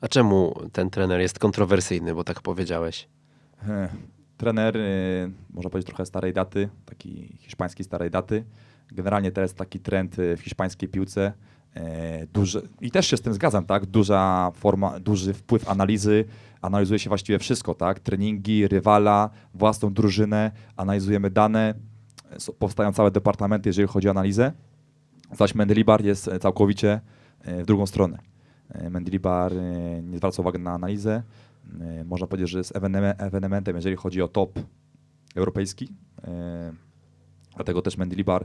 A czemu ten trener jest kontrowersyjny, bo tak powiedziałeś? Trener, e, można powiedzieć trochę starej daty, taki hiszpańskiej starej daty. Generalnie teraz taki trend e, w hiszpańskiej piłce. e, Duży, I też się z tym zgadzam, tak? Duża forma, duży wpływ analizy. Analizuje się właściwie wszystko, tak? Treningi, rywala, własną drużynę, analizujemy dane. Powstają całe departamenty, jeżeli chodzi o analizę. Zaś Mendelibar jest e, całkowicie e, w drugą stronę. E, Mendilibar e, nie zwraca uwagi na analizę. E, Można powiedzieć, że jest eweneme- ewenementem, jeżeli chodzi o top europejski. Dlatego też Mendilibar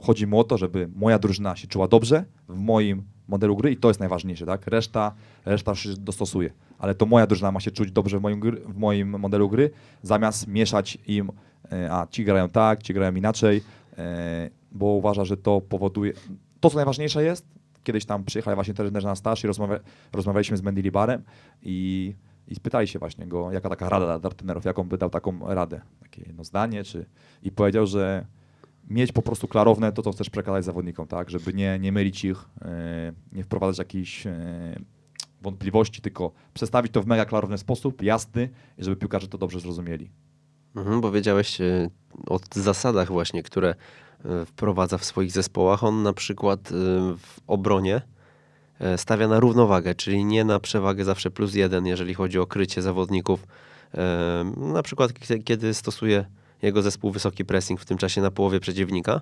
chodzi mu o to, żeby moja drużyna się czuła dobrze w moim modelu gry i to jest najważniejsze, tak? Reszta, reszta się dostosuje. Ale to moja drużyna ma się czuć dobrze w moim, gry, w moim modelu gry, zamiast mieszać im, a ci grają tak, ci grają inaczej, bo uważa, że to powoduje... To, co najważniejsze jest, kiedyś tam przyjechali właśnie trenerzy na staż i rozmawia, rozmawialiśmy z Mendilibarem i, i spytali się właśnie go, jaka taka rada dla trenerów, jaką by dał taką radę, takie jedno zdanie, czy... I powiedział, że mieć po prostu klarowne to, co chcesz przekazać zawodnikom, tak, żeby nie, nie mylić ich, e, nie wprowadzać jakichś e, wątpliwości, tylko przedstawić to w mega klarowny sposób, jasny, żeby piłkarze to dobrze zrozumieli. Mhm, powiedziałeś e, o zasadach właśnie, które e, wprowadza w swoich zespołach. On na przykład e, w obronie stawia na równowagę, czyli nie na przewagę zawsze plus jeden, jeżeli chodzi o krycie zawodników. Na przykład kie- kiedy stosuje jego zespół wysoki pressing w tym czasie na połowie przeciwnika,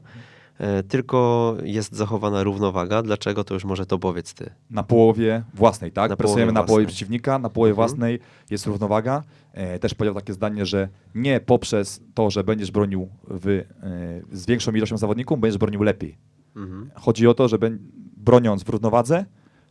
tylko jest zachowana równowaga. Dlaczego? To już może to powiedz ty. Na połowie własnej, tak? Na Presujemy połowie na połowie własnej. przeciwnika, na połowie Mhm. własnej jest równowaga. E, też powiedział takie zdanie, że nie poprzez to, że będziesz bronił w, e, z większą ilością zawodników, będziesz bronił lepiej. Mhm. Chodzi o to, że broniąc w równowadze,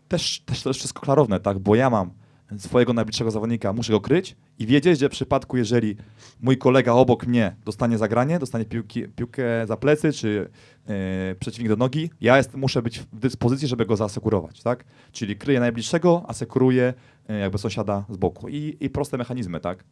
też, też to jest wszystko klarowne, tak? Bo ja mam swojego najbliższego zawodnika, muszę go kryć i wiedzieć, że w przypadku, jeżeli mój kolega obok mnie dostanie zagranie, dostanie piłki, piłkę za plecy, czy e, przeciwnik do nogi, ja jest, muszę być w dyspozycji, żeby go zasekurować, tak? Czyli kryję najbliższego, asekuruję e, jakby sąsiada z boku. I, I proste mechanizmy, tak?